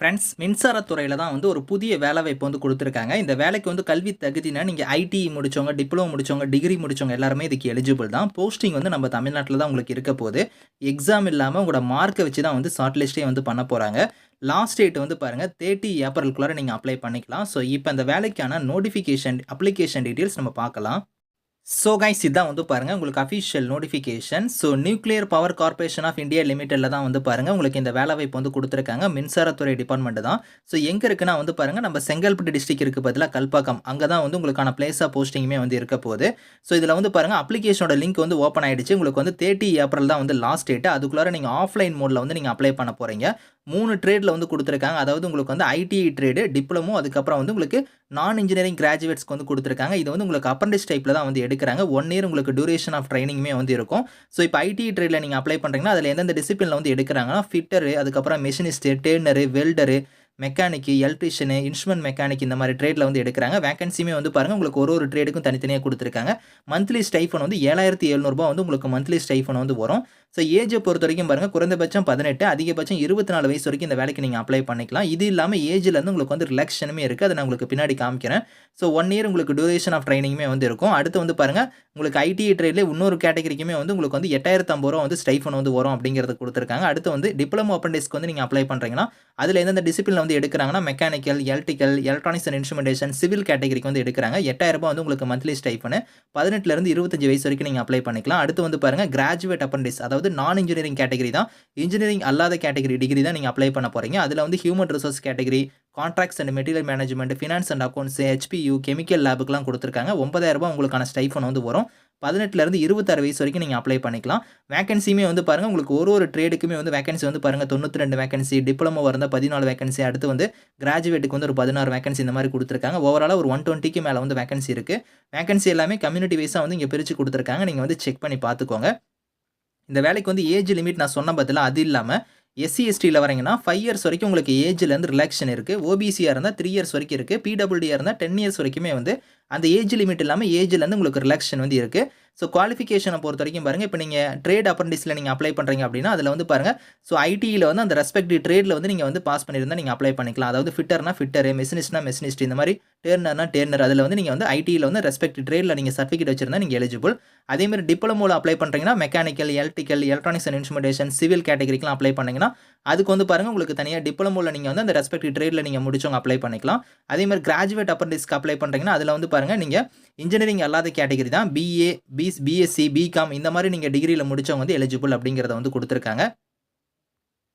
Friends மின்சாரத்துறையில் தான் வந்து ஒரு புதிய வேலைவாய்ப்பு வந்து கொடுத்துருக்காங்க. இந்த வேலைக்கு வந்து கல்வி தகுதினா நீங்கள் ஐடி முடித்தவங்க டிப்ளமோ முடிச்சவங்க டிகிரி முடித்தவங்க எல்லாருமே இதுக்கு எலிஜிபிள் தான். போஸ்டிங் வந்து நம்ம தமிழ்நாட்டில் தான் உங்களுக்கு இருக்க போகுது. எக்ஸாம் இல்லாமல் உங்களோட மார்க்கை வச்சு தான் வந்து ஷார்ட் லிஸ்ட்டே வந்து பண்ண போகிறாங்க லாஸ்ட் டேட் வந்து பாருங்கள் தேர்ட்டி ஏப்ரலுக்குள்ளார நீங்கள் அப்ளை பண்ணிக்கலாம். ஸோ இப்போ அந்த வேலைக்கான நோட்டிஃபிகேஷன் அப்ளிகேஷன் டீட்டெயில்ஸ் நம்ம பார்க்கலாம். ஸோ கைஸ் இதான் வந்து பாருங்கள் உங்களுக்கு official notification so nuclear power corporation of India லிமிட்டடில் தான் வந்து பாருங்கள் உங்களுக்கு இந்த வேலை வாய்ப்பு வந்து கொடுத்துருக்காங்க. மின்சாரத்துறை டிபார்ட்மெண்ட் தான். ஸோ எங்கே இருக்குன்னா வந்து பாருங்கள் நம்ம செங்கல்பட்டு டிஸ்ட்ரிக் இருக்குது பதிலாக கல்பாக்கம். அங்கே தான் வந்து உங்களுக்கான பிளேஸ் ஆஃப் போஸ்டிங்குமே வந்து இருக்க போகுது. ஸோ இதில் வந்து பாருங்கள் அப்ளிகேஷனோட லிங்க் வந்து ஓப்பன் ஆகிடுச்சு உங்களுக்கு வந்து தேர்ட்டி ஏப்ரல் தான் வந்து லாஸ்ட் டேட்டு அதுக்குள்ளார நீங்கள் ஆஃப்லைன் மோடில் வந்து நீங்கள் அப்ளை பண்ண போகிறீங்க மூணு ட்ரேடில் வந்து கொடுத்துருக்காங்க. அதாவது உங்களுக்கு வந்து ஐடிஐ ட்ரேடு டிப்ளமோ அதுக்கப்புறம் வந்து உங்களுக்கு நான் இன்ஜினியரிங் கிராஜுவேட்ஸ்க்கு வந்து கொடுத்துருக்காங்க. இது வந்து உங்களுக்கு அப்ரண்டிஸ் டைப்பில் தான் வந்து எடுக்கிறாங்க. ஒன் இயர் உங்களுக்கு டியூரேஷன் ஆஃப் ட்ரைனிங்குமே வந்து இருக்கும். ஸோ இப்போ ஐடி ட்ரேடில் நீங்கள் அப்ளை பண்ணுறீங்கன்னா அதில் எந்தெந்த டிசிப்ளினில் வந்து எடுக்கிறாங்கன்னா ஃபிட்டரு அதுக்கப்புறம் machinist turner welder mechanic electrician instrument mechanic இந்த மாதிரி ட்ரேடில் வந்து எடுக்கிறாங்க. வேகன்சியுமே வந்து பாருங்கள் உங்களுக்கு ஒரு ஒரு ட்ரேடுக்கும் தனித்தனியாக கொடுத்துருக்காங்க. மந்த்லி ஸ்டைஃபன் வந்து ஏழாயிரத்தி எழுநூறுபா வந்து உங்களுக்கு மந்த்லி ஸ்டைஃபன் வந்து வரும். ஸோ ஏஜை பொறுத்த வரைக்கும் பாருங்கள் குறைந்தபட்சம் பதினெட்டு அதிகபட்சம் இருபத்தி நாலு வயசு வரைக்கும் இந்த வேலைக்கு நீங்கள் அப்ளை பண்ணிக்கலாம். இது இல்லாமல் ஏஜ்லேருந்து உங்களுக்கு வந்து ரிலாக்ஷனுமே இருக்குது அதை நான் உங்களுக்கு பின்னாடி காமிக்கிறேன். ஸோ ஒன் இயர் உங்களுக்கு டூரேஷன் ஆஃப் ட்ரைனிங்குமே வந்து இருக்கும். அடுத்து வந்து பாருங்கள் உங்களுக்கு ஐடிஐ ட்ரேட்லேயே இன்னொரு கேட்டகரிக்குமே வந்து உங்களுக்கு வந்து எட்டாயிரத்து ஐம்பது ரூபா வந்து ஸ்டைஃபன் வந்து வரும் அப்படிங்கிறது கொடுத்துருக்காங்க. அடுத்து வந்து டிப்ளமோ அப்ரண்டிஸ்க்கு வந்து நீங்கள் அப்ளை பண்ணுறீங்கன்னா அதில் எந்தெந்த டிசிப்ளின் வந்து எடுக்கிறாங்கன்னா mechanical electrical electronics and instrumentation civil கேட்டகரிக்கு வந்து எடுக்கிறாங்க. எட்டாயிரம் வந்து உங்களுக்கு மந்த்லி ஸ்டைஃபனு பதினெட்டுலேருந்து இருபத்தஞ்சு வயசு வரைக்கும் நீங்கள் அப்ளை பண்ணிக்கலாம். அடுத்து வந்து பாருங்கள் கிராஜுவேட் அப்ரண்டிஸ் அதாவது நான் இன்ஜினியரிங் கேட்டகரி தான். இன்ஜினியரிங் அல்லாத கேட்டகரி டிகிரி தான் நீங்கள் அப்ளை பண்ண போகிறீங்க அதில் வந்து human resource category contracts and material management finance and accounts HPU chemical லேபுக்குலாம் கொடுத்துருக்காங்க. ஒன்பதாயிரம் ரூபாய் உங்களுக்கான ஸ்டைஃபன் வந்து வரும். பதினெட்டுலேருந்து இருபத்தாறு வயசு வரைக்கும் நீங்கள் அப்ளை பண்ணிக்கலாம். வேகன்சியுமே வந்து பாருங்கள் உங்களுக்கு ஒரு ஒரு ட்ரேடுக்குமே வந்து வேகன்சி வந்து பாருங்கள் தொண்ணூற்றி ரெண்டு வேகன்சி டிப்ளமோ இருந்தால் பதினாலு வேகன்சி அடுத்து வந்து கிராஜுவேட்டுக்கு வந்து ஒரு பதினாறு வேகன்சி இந்த மாதிரி கொடுத்துருக்காங்க. ஓவராலாக ஒரு ஒன் டுவெண்ட்டிக்கு மேலே வந்து வேகன்சி இருக்குது வேகன்சி எல்லாமே கம்யூனிட்டி வைஸாக வந்து இங்கே பிரித்து கொடுத்துருக்காங்க. நீங்கள் வந்து செக் பண்ணி பார்த்துக்கோங்க. இந்த வேலைக்கு வந்து ஏஜ் லிமிட் நான் சொன்ன பதில் அது இல்லாமல் எஸ்சி எஸ்டியில் வரீங்கன்னா ஃபைவ் இயர்ஸ் வரைக்கும் உங்களுக்கு ஏஜ்லேருந்து ரிலாக்ஷன் இருக்குது ஓபிசியாக இருந்தால் த்ரீ இயர்ஸ் வரைக்கும் இருக்குது பிடபிள்யூடியாக இருந்தால் டென் இயர்ஸ் வரைக்குமே வந்து அந்த ஏஜ் லிமிட் இல்லாமல் ஏஜ்லேருந்து உங்களுக்கு ரிலாக்ஷன் வந்து இருக்குது ஸோ குவாலிஃபிகேஷனை பொறுத்த வரைக்கும் பாருங்கள் இப்போ நீங்கள் ட்ரேட் அப்ரண்டிஸில் நீங்கள் அப்ளை பண்ணுறீங்க அப்படின்னா அதில் வந்து பாருங்கள் ஸோ ஐடியில் வந்து அந்த ரெஸ்பெக்டிவ் ட்ரேடில் வந்து நீங்கள் வந்து பாஸ் பண்ணியிருந்தால் நீங்கள் அப்ளை பண்ணிக்கலாம். அதாவது ஃபிட்டர்னா ஃபிட்டர் மெஷினிஸ்ட்னா மெஷினிஸ்ட் இந்த மாதிரி டேர்னர்னா டேர்னர் அதில் வந்து நீங்கள் வந்து ஐடியில் வந்து ரெஸ்பெக்ட் ட்ரேடில் நீங்கள் சர்டிஃபிகேட் வச்சிருந்தா நீங்கள் எலிஜிபிள் அதேமாதிரி டிப்ளமோவில் அப்ளை பண்ணுறீங்கன்னா mechanical electrical electronics and instrumentation civil கேட்டகரிக்கெலாம் apply பண்ணிங்கன்னா அதுக்கு வந்து பாருங்கள் உங்களுக்கு தனியாக டிப்ளமோவில் நீங்கள் வந்து அந்த ரெஸ்பெக்டிவ் ட்ரேடில் நீங்கள் முடிச்சவங்க அப்ளை பண்ணிக்கலாம். அதேமாதிரி கிராஜுவேட் அப்ரண்டிஸ்க்கு அப்ளை பண்ணுறீங்கன்னா அதில் வந்து பாருங்கள் நீங்கள் இன்ஜினியரிங் அல்லாத கேட்டகரி தான் பிஏ பி பிஎஸ்சி பிகாம் இந்த மாதிரி நீங்கள் டிகிரியில் முடித்தவங்க வந்து எலிஜிபிள் அப்படிங்கிறத வந்து கொடுத்துருக்காங்க.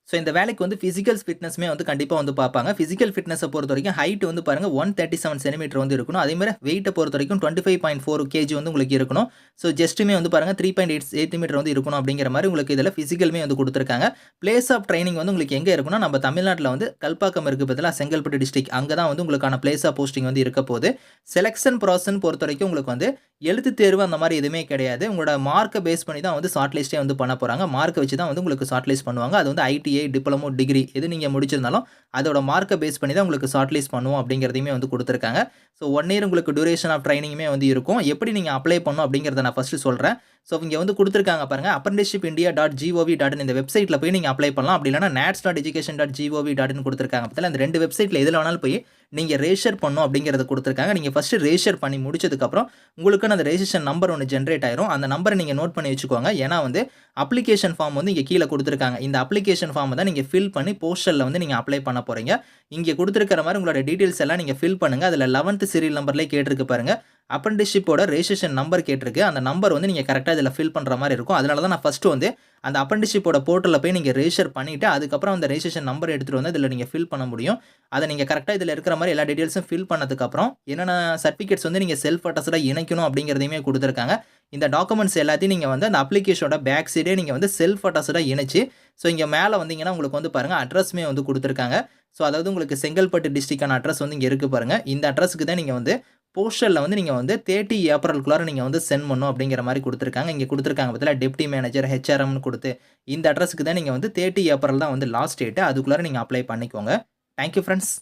ஸோ இந்த வேலைக்கு வந்து ஃபிசிக்கல் ஃபிட்னஸ்மே வந்து கண்டிப்பாக வந்து பார்ப்பாங்க. ஃபிசிக்கல் ஃபிட்னஸை பொறுத்த வரைக்கும் ஹைட் வந்து பாருங்கள் ஒன் தேர்ட்டி செவன் சென்டிமீட்டர் வந்து இருக்கணும். அதே மாதிரி வெயிட்டை பொறுத்த வரைக்கும் twenty five point four kg வந்து உங்களுக்கு இருக்கணும். ஸோ ஜஸ்ட்டுமே வந்து பாருங்கள் three point eight eight metre வந்து இருக்கணும் அப்படிங்கிற மாதிரி உங்களுக்கு இதில் ஃபிசிக்கலுமே வந்து கொடுத்துருக்காங்க. பிளேஸ் ஆஃப் ட்ரைனிங் வந்து உங்களுக்கு எங்கே இருக்குன்னா நம்ம தமிழ்நாட்டில் வந்து கல்பாக்கம் இருக்குது பதிலாக செங்கல்பட்டு டிஸ்ட்ரிக் அங்கே தான் வந்து உங்களுக்கான பிளேஸ் ஆஃப் போஸ்டிங் வந்து இருக்க போது செலெக்ஷன் ப்ராசஸ் பொறுத்த வரைக்கும் உங்களுக்கு வந்து எழுத்து தேர்வு அந்த மாதிரி எதுவுமே கிடையாது. உங்களோட மார்க்கை பேஸ் பண்ணி தான் வந்து ஷார்ட் லிஸ்ட்டே வந்து பண்ண போகிறாங்க மார்க்கை வச்சு தான் வந்து உங்களுக்கு ஷார்ட் லிஸ்ட் பண்ணுவாங்க. அது வந்து ஐடி பிஏ டிப்ளமோ டிகிரி எது நீங்கள் முடிச்சிருந்தாலும் அதோட மார்க்கை பேஸ் பண்ணி தான் உங்களுக்கு ஷார்ட் லிஸ்ட் பண்ணுவோம் அப்படிங்கிறதையுமே வந்து கொடுத்துருக்காங்க. ஸோ ஒன் இயர் உங்களுக்கு டூரேஷன் ஆஃப் ட்ரைனிங்குமே வந்து இருக்கும். எப்படி நீங்கள் அப்ளை பண்ணணும் அப்படிங்கிறத நான் ஃபஸ்ட்டு சொல்கிறேன் ஸோ இங்கே வந்து கொடுத்துருக்காங்க பாருங்கள் apprenticeship India dot gov dot இந்த வெப்சைட்டில் போய் நீங்கள் அப்ளை பண்ணலாம். அப்படி இல்லைனா NATS dot education dot gov டாட்னு கொடுத்துருக்காங்க. பற்றில அந்த ரெண்டு வெப்சைட்டில் எதில் வேணாலும் போய் நீங்கள் ரேஷர் பண்ணும் அப்படிங்கிறத கொடுத்துருக்காங்க. நீங்கள் ஃபஸ்ட்டு ரேஷர் பண்ணி முடிச்சதுக்கப்புறம் உங்களுக்குன்னு அந்த ரெஜிஸ்ட்ரேஷன் நம்பர் ஒன்று ஜென்ரேட் ஆயிரும். அந்த நம்பரை நீங்கள் நோட் பண்ணி வச்சுக்கோங்க. ஏன்னா வந்து அப்ளிகேஷன் ஃபார்ம் வந்து இங்கே கீழே கொடுத்துருக்காங்க. இந்த அப்ளிகேஷன் ஃபார்மை தான் நீங்கள் ஃபில் பண்ணி போஸ்டலில் வந்து நீங்கள் அப்ளை பண்ண போகிறீங்க இங்கே கொடுத்துருக்கிற மாதிரி உங்களோட டீட்டெயில்ஸ் எல்லாம் நீங்கள் ஃபில் பண்ணுங்கள் அதில் லெவன்த்து சீரியல் நம்பர்லேயே கேட்டிருக்கு பாருங்கள் அப்ரண்டிஷிப்போட ரெஜிஸ்ட்ரேஷன் நம்பர் கேட்டிருக்கு. அந்த நம்பர் வந்து நீங்கள் கரெக்டாக இதில் ஃபில் பண்ணுற மாதிரி இருக்கும். அதனால தான் நான் ஃபஸ்ட்டு வந்து அந்த அப்ரண்டிஷிப்போட போர்ட்டலில் போய் நீங்கள் ரெஜிஸ்டர் பண்ணிவிட்டு அதுக்கப்புறம் அந்த ரெஜிஸ்ட்ரேஷன் நம்பர் எடுத்துகிட்டு வந்து இதில் நீங்கள் ஃபில் பண்ண முடியும். அதை நீங்கள் கரெக்டாக இதில் இருக்கிற மாதிரி எல்லா டீட்டெயில்ஸும் ஃபில் பண்ணதுக்கப்புறம் என்னென்ன சர்டிஃபிகேட்ஸ் வந்து நீங்கள் செல்ஃப் அட்டஸ்டாக இணைக்கணும் அப்படிங்கிறதையுமே கொடுத்துருக்காங்க. இந்த டாக்குமெண்ட்ஸ் எல்லாத்தையும் நீங்கள் வந்து அந்த அப்ளிகேஷனோட பேக் சைடே நீங்கள் வந்து செல்ஃப் அட்டஸ்டாக இணைச்சு ஸோ இங்கே மேலே வந்தீங்கன்னா உங்களுக்கு வந்து பாருங்கள் அட்ரஸ்மே வந்து கொடுத்துருக்காங்க. ஸோ அதாவது உங்களுக்கு செங்கல்பட்டு டிஸ்ட்ரிக்டான அட்ரஸ் வந்து இங்கே இருக்குது பாருங்கள் இந்த அட்ரஸுக்கு தான் நீங்கள் வந்து போஸ்டரில் வந்து நீங்கள் வந்து தேர்ட்டி ஏப்ரலுக்குள்ளார நீங்கள் வந்து சென்ட் பண்ணும் அப்படிங்கிற மாதிரி கொடுத்துருக்காங்க. இங்கே கொடுத்துருக்காங்க பதிலாக டெப்டி மேனேஜர் ஹெச்ஆர்எம்னு கொடுத்து. இந்த அட்ரஸுக்கு தான் நீங்கள் வந்து தேர்ட்டி ஏப்ரல் தான் வந்து லாஸ்ட் டேட்டு அதுக்குள்ளார நீங்கள் அப்ளை பண்ணிக்கோங்க. Thank you friends